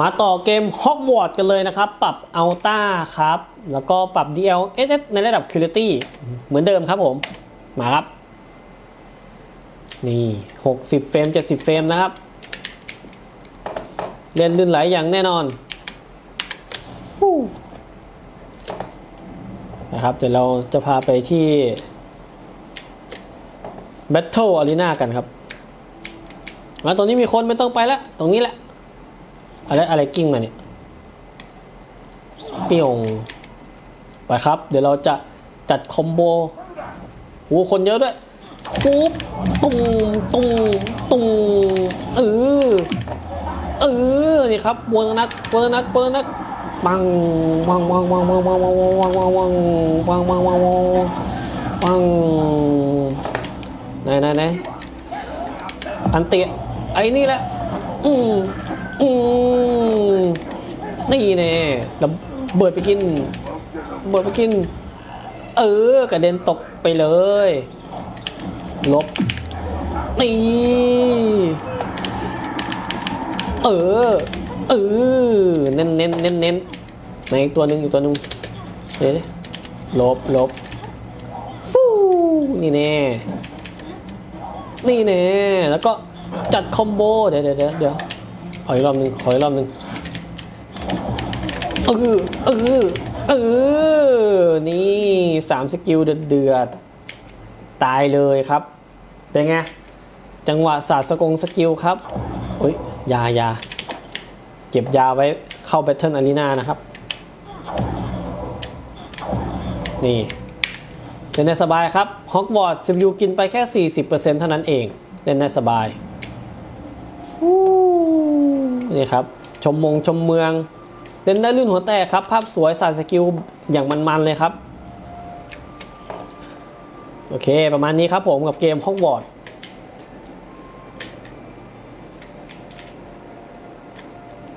มาต่อเกมฮอกวอตส์กันเลยนะครับ ปรับอัลต้าครับ แล้วก็ปรับ DLSS ในระดับ Quality เหมือนเดิมครับผม มาครับ นี่ 60 เฟรม 70 เฟรมนะครับ เล่นลื่นไหลอย่างแน่นอนนะครับเดี๋ยวเราจะพาไปที่ Battle Arena กันครับแล้วตรงนี้มีคนไม่ต้องไปแล้ว ตรงนี้แหละ อะไรอะไรกิ้งมาเนี่ยเปียงไปครับ เดี๋ยวเราจะจัดคอมโบโอ้คนเยอะด้วยฟูบตุ้งตุ้งตุ้งเออเออนี่ครับวนนักวนนักวนนักปังวังวังวังวังวังวังวังวังวังวังวังวังวังวังไหนไหนไหนอันเตะไอ้นี่แหละ อืมอืมนี่แน่แล้วเบิดไปกิน เบิดไปกิน เออกระเด็นตกไปเลย ลบนี่เออ เออ เน้นเน้นเน้นเน้นไหนอีกตัวหนึ่งอีกตัวหนึ่งเดี๋ยวลบลบฟูนี่แน่ นี่แน่ แล้วก็ จัดคอมโบ เดี๋ยวเดี๋ยวเดี๋ยวขออีกรอบหนึ่งขออีกรอบหนึ่งเออเออเออ นี่สามสกิลเดือดตายเลยครับ เป็นไง จังหวะศาสตร์สกงสกิลครับเฮ้ยยายาเก็บยาไว้เข้าแบทเทิลอารีนานะครับ นี่เล่นได้สบายครับฮอกวอตส์ CPU กินไปแค่ 40%เท่านั้นเอง เล่นได้สบาย นี่ครับ ชมมงชมเมืองเล่นได้ลื่นหัวแตกครับ ภาพสวยสานสกิลอย่างมันๆเลยครับ โอเค ประมาณนี้ครับผมกับเกมฮอกวอตส์